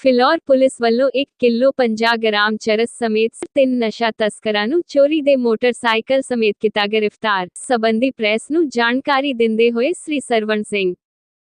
Phillaur police ਵੱਲੋਂ 1 kilo 50 gram ਚਰਸ ਸਮੇਤ ਤਿੰਨ ਨਸ਼ਾ ਤਸਕਰਾਂ ਨੂੰ ਚੋਰੀ ਦੇ ਮੋਟਰਸਾਈਕਲ ਸਮੇਤ ਕੀਤਾ ਗ੍ਰਿਫਤਾਰ। ਸਬੰਧੀ ਪ੍ਰੈਸ ਨੂੰ ਜਾਣਕਾਰੀ ਦਿੰਦੇ ਹੋਏ ਸ੍ਰੀ ਸਰਵਣ ਸਿੰਘ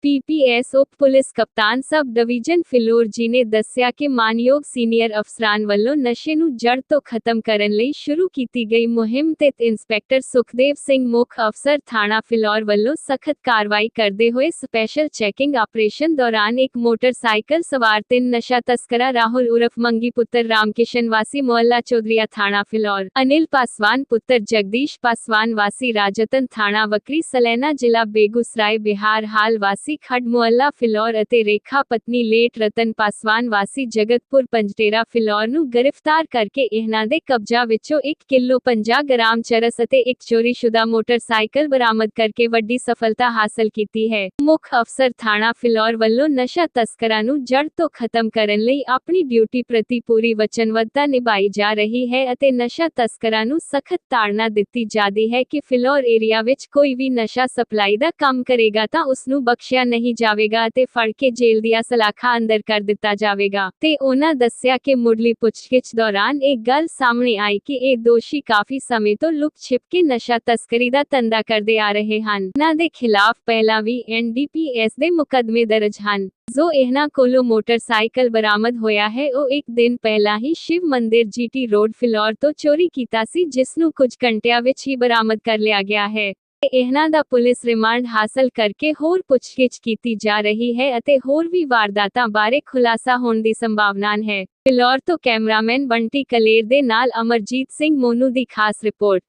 ਪੀਪੀਐਸ ਉਪ ਪੁਲਿਸ ਕਪਤਾਨ ਸਬ ਡਿਵੀਜ਼ਨ ਫਿਲੌਰ ਜੀ ਨੇ ਦੱਸਿਆ ਕਿ ਮਾਨਯੋਗ ਸੀਨੀਅਰ ਅਫਸਰਾਂ ਵੱਲੋਂ ਨਸ਼ੇ ਨੂੰ ਜੜ ਤੋਂ ਖਤਮ ਕਰਨ ਲਈ ਸ਼ੁਰੂ ਕੀਤੀ ਗਈ ਮੁਹਿੰਮ ਤੇ ਇੰਸਪੈਕਟਰ ਸੁਖਦੇਵ ਸਿੰਘ ਮੁੱਖ ਅਫਸਰ ਥਾਣਾ ਫਿਲੌਰ ਵੱਲੋਂ ਸਖਤ ਕਾਰਵਾਈ ਕਰਦੇ ਹੋਏ ਸਪੈਸ਼ਲ ਚੈਕਿੰਗ ਆਪਰੇਸ਼ਨ ਦੌਰਾਨ ਇੱਕ ਮੋਟਰਸਾਈਕਲ ਸਵਾਰ ਤਿੰਨ ਨਸ਼ਾ ਤਸਕਰਾਂ ਰਾਹੁਲ ਉਰਫ ਮੰਗੀ ਪੁੱਤਰ ਰਾਮਕਿਸ਼ਨ ਵਾਸੀ ਮੁਹੱਲਾ ਚੌਧਰੀਆ ਥਾਣਾ ਫਿਲੌਰ, ਅਨਿਲ ਪਾਸਵਾਨ ਪੁੱਤਰ ਜਗਦੀਸ਼ ਪਾਸਵਾਨ ਵਾਸੀ ਰਾਜਤਨ ਥਾਣਾ ਵਕਰੀ ਸਲੈਨਾ ਜ਼ਿਲ੍ਹਾ ਬੇਗੂਸਰਾਏ ਬਿਹਾਰ ਹਾਲ ਵਾਸੀ ਖੜ ਮੁਹੱਲਾ ਫਿਲੌਰ ਅਤੇ ਰੇਖਾ ਪਤਨੀ ਲੇਟ ਰਤਨ ਪਾਸਵਾਨ ਵਾਸੀ ਜਗਤਪੁਰ ਪੰਜਟੇਰਾ ਫਿਲੌਰ ਨੂੰ ਗ੍ਰਿਫਤਾਰ ਕਰਕੇ ਇਹਨਾਂ ਦੇ ਕਬਜ਼ਾ ਵਿੱਚੋਂ 1 ਕਿਲੋ 50 ਗ੍ਰਾਮ ਚਰਸ ਅਤੇ ਇੱਕ ਚੋਰੀशुदा ਮੋਟਰਸਾਈਕਲ ਬਰਾਮਦ ਕਰਕੇ ਵੱਡੀ ਸਫਲਤਾ ਹਾਸਲ ਕੀਤੀ ਹੈ। ਮੁੱਖ ਅਫਸਰ ਥਾਣਾ ਫਿਲੌਰ ਵੱਲੋਂ ਨਸ਼ਾ ਤਸਕਰਾਂ ਨੂੰ ਜੜ ਤੋਂ ਖਤਮ ਕਰਨ ਲਈ ਆਪਣੀ ਡਿਊਟੀ ਪ੍ਰਤੀ ਪੂਰੀ ਵਚਨਬੱਧਤਾ ਨਿਭਾਈ ਜਾ ਰਹੀ ਹੈ ਅਤੇ ਨਸ਼ਾ ਤਸਕਰਾਂ ਨੂੰ ਸਖਤ ਤਾੜਨਾ ਦਿੱਤੀ ਜਾਂਦੀ ਹੈ ਕਿ ਫਿਲੌਰ ਏਰੀਆ ਵਿੱਚ ਕੋਈ ਵੀ ਨਸ਼ਾ ਸਪਲਾਈ ਦਾ ਕੰਮ ਕਰੇਗਾ ਤਾਂ ਉਸ ਨੂੰ ਬਖਸ਼ਿਆ ਨਹੀਂ ਜਾਵੇਗਾ ਅਤੇ ਫੜ ਕੇ ਜੇਲ੍ਹ ਦੀਆਂ ਸਲਾਖਾਂ ਅੰਦਰ ਕਰ ਦਿੱਤਾ ਜਾਵੇਗਾ। ਤੇ ਉਹਨਾਂ ਦੱਸਿਆ ਕਿ ਮੁੱਢਲੀ ਪੁੱਛਗਿੱਛ ਦੌਰਾਨ ਇਹ ਗੱਲ ਸਾਹਮਣੇ ਆਈ ਕਿ ਇਹ ਦੋਸ਼ੀ ਕਾਫੀ ਸਮੇਂ ਤੋਂ ਲੁਕ ਛਿਪ ਕੇ ਨਸ਼ਾ ਤਸਕਰੀ ਦਾ ਧੰਦਾ ਕਰਦੇ ਆ ਰਹੇ ਹਨ। ਇਹਨਾਂ ਦੇ ਖਿਲਾਫ ਪਹਿਲਾਂ ਵੀ ਐਨਡੀਪੀਐਸ ਦੇ ਮੁਕੱਦਮੇ ਦਰਜ ਹਨ। ਜੋ ਇਹਨਾਂ ਕੋਲੋਂ ਮੋਟਰਸਾਈਕਲ ਬਰਾਮਦ ਹੋਇਆ ਹੈ, ਉਹ ਇੱਕ ਦਿਨ ਪਹਿਲਾਂ ਹੀ ਸ਼ਿਵ ਮੰਦਿਰ ਜੀਟੀ ਰੋਡ ਫਿਲੌਰ ਤੋਂ ਚੋਰੀ ਕੀਤਾ ਸੀ, ਜਿਸ ਨੂੰ ਕੁਝ ਘੰਟਿਆਂ ਵਿੱਚ ਹੀ ਬਰਾਮਦ ਕਰ ਲਿਆ ਗਿਆ ਹੈ। ਇਹਨਾਂ ਦਾ ਪੁਲਿਸ ਰਿਮਾਂਡ ਹਾਸਲ ਕਰਕੇ ਹੋਰ ਪੁੱਛਗਿੱਛ ਕੀਤੀ ਜਾ ਰਹੀ ਹੈ ਅਤੇ ਹੋਰ ਵੀ ਵਾਰਦਾਤਾਂ ਬਾਰੇ ਖੁਲਾਸਾ ਹੋਣ ਦੀ ਸੰਭਾਵਨਾ ਹੈ। ਫਿਲੌਰ ਤੋਂ ਕੈਮਰਾਮੈਨ ਬੰਟੀ ਕਲੇਰ ਦੇ ਨਾਲ ਅਮਰਜੀਤ ਸਿੰਘ ਮੋਨੂ ਦੀ ਖਾਸ ਰਿਪੋਰਟ।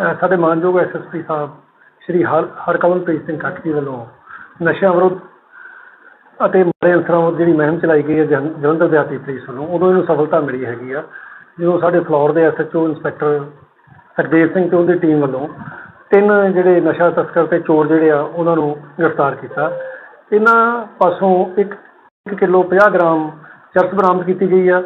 ਅ, ਸਾਡੇ ਮਾਨਯੋਗ ਐਸਐਸਪੀ ਸਾਹਿਬ ਸ਼੍ਰੀ ਹਰ ਹਰਕਮਲਪ੍ਰੀਤ ਸਿੰਘ ਖੱਟਰੀ ਵੱਲੋਂ ਨਸ਼ਾ ਵਿਰੋਧ ਅਤੇ ਮਾੜੇ ਅਨਸਰਾਂ ਵਿਰੁੱਧ ਜਿਹੜੀ ਮੁਹਿੰਮ ਚਲਾਈ ਗਈ ਹੈ ਜਲੰ- ਜਲੰਧਰ ਦਿਹਾਤੀ ਪੁਲਿਸ ਵੱਲੋਂ ਉਦੋਂ ਇਹਨੂੰ ਸਫਲਤਾ ਮਿਲੀ ਹੈਗੀ ਆ। ਜਦੋਂ ਸਾਡੇ ਫਲੋਰ ਦੇ ਐਸਐਚਓ ਇੰਸਪੈਕਟਰ ਸਰਦੇਵ ਸਿੰਘ ਤੇ ਉਹਦੀ ਟੀਮ ਵੱਲੋਂ ਤਿੰਨ ਜਿਹੜੇ ਨਸ਼ਾ ਤਸਕਰ ਤੇ ਚੋਰ ਜਿਹੜੇ ਆ ਉਹਨਾਂ ਨੂੰ ਗ੍ਰਿਫਤਾਰ ਕੀਤਾ। ਇਹਨਾਂ ਪਾਸੋਂ ਇੱਕ ਇੱਕ ਕਿਲੋ 50 ਗ੍ਰਾਮ ਚਰਸ ਬਰਾਮਦ ਕੀਤੀ ਗਈ ਆ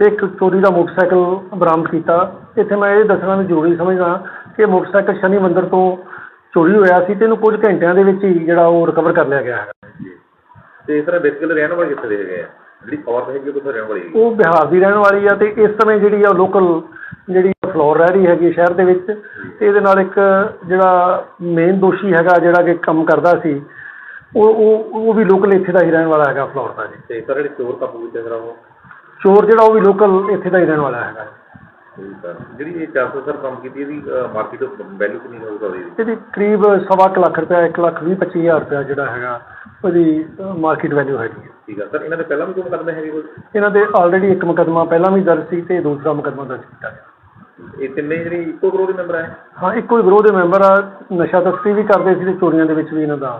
ਤੇ ਇੱਕ ਚੋਰੀ ਦਾ ਮੋਟਰਸਾਈਕਲ ਬਰਾਮਦ ਕੀਤਾ। ਇੱਥੇ ਮੈਂ ਇਹ ਦੱਸਣਾ ਵੀ ਜ਼ਰੂਰੀ ਸਮਝਦਾ ਕਿ ਮੋਟਰਸਾਈਕਲ ਸ਼ਨੀ ਮੰਦਿਰ ਤੋਂ ਚੋਰੀ ਹੋਇਆ ਸੀ ਤੇ ਇਹਨੂੰ ਕੁਝ ਘੰਟਿਆਂ ਦੇ ਵਿੱਚ ਹੀ ਜਿਹੜਾ ਉਹ ਰਿਕਵਰ ਕਰ ਲਿਆ ਗਿਆ ਹੈ ਤੇ ਇਸ ਤਰ੍ਹਾਂ ਬੇਸਿਕਲੀ ਰਹਿਣ ਵਾਲੇ ਕਿੱਥੇ ਦੇ ਹੈਗੇ ਆ? ਜਿਹੜੀ ਔਰਤ ਹੈਗੀ ਉਹ ਕਿੱਥੇ ਰਹਿਣ ਵਾਲੀ ਹੈਗੀ ਉਹ ਬਿਹਾਰ ਦੀ ਰਹਿਣ ਵਾਲੀ ਆ ਤੇ ਇਸ ਸਮੇਂ ਜਿਹੜੀ ਆ ਲੋਕਲ ਜਿਹੜੀ ਫਲੋਰ ਰਹਿ ਰਹੀ ਹੈਗੀ ਸ਼ਹਿਰ ਦੇ ਵਿੱਚ ਤੇ ਇਹਦੇ ਨਾਲ ਇੱਕ ਜਿਹੜਾ ਮੇਨ ਦੋਸ਼ੀ ਹੈਗਾ ਜਿਹੜਾ ਕਿ ਕੰਮ ਕਰਦਾ ਸੀ ਉਹ ਉਹ ਉਹ ਵੀ ਲੋਕਲ ਇੱਥੇ ਦਾ ਹੀ ਰਹਿਣ ਵਾਲਾ ਹੈਗਾ ਫਲੋਰ ਦਾ ਜੀ। ਤੇ ਸਰ ਜਿਹੜੇ ਚੋਰ ਕਾਬੂ ਕੀਤੇ ਸਰ ਉਹ? ਚੋਰ ਜਿਹੜਾ ਉਹ ਵੀ ਲੋਕਲ ਇੱਥੇ ਦਾ ਹੀ ਰਹਿਣ ਵਾਲਾ ਹੈਗਾ। ਠੀਕ ਆ। ਜਿਹੜੀ ਇਹ 400 ਸਰ ਕੰਮ ਕੀਤੀ ਇਹਦੀ ਮਾਰਕੀਟ ਵੈਲਿਊ ਕਿੰਨੀ ਹੋਊ ਸਕਦੀ ਹੈ ਇਹਦੀ ਕਰੀਬ ਸਵਾ ਕੁ ਲੱਖ ਰੁਪਇਆ ਇੱਕ ਲੱਖ ਰੁਪਇਆ ਜਿਹੜਾ ਹੈਗਾ ਉਹਦੀ ਮਾਰਕੀਟ ਵੈਲਿਊ ਹੈਗੀ ਠੀਕ ਆ। ਸਰ ਇਹਨਾਂ ਦੇ ਪਹਿਲਾਂ ਵੀ ਕੋਈ ਮੁਕੱਦਮੇ ਹੈਗੇ ਕੋਈ? ਇਹਨਾਂ ਦੇ ਆਲਰੇਡੀ ਇੱਕ ਮੁਕੱਦਮਾ ਪਹਿਲਾਂ ਵੀ ਦਰਜ ਸੀ ਤੇ ਦੂਸਰਾ ਮੁਕੱਦਮਾ ਦਰਜ ਕੀਤਾ ਗਿਆ। ਇਹ ਤਿੰਨੇ ਜਿਹੜੀ ਇੱਕੋ ਗਰੋਹ ਦੇ ਮੈਂਬਰ ਹੈ ਹਾਂ, ਇੱਕੋ ਹੀ ਗਰੋਹ ਦੇ ਮੈਂਬਰ ਆ। ਨਸ਼ਾ ਤਸਕਰੀ ਵੀ ਕਰਦੇ ਸੀ ਤੇ ਚੋਰੀਆਂ ਦੇ ਵਿੱਚ ਵੀ ਇਹਨਾਂ ਦਾ।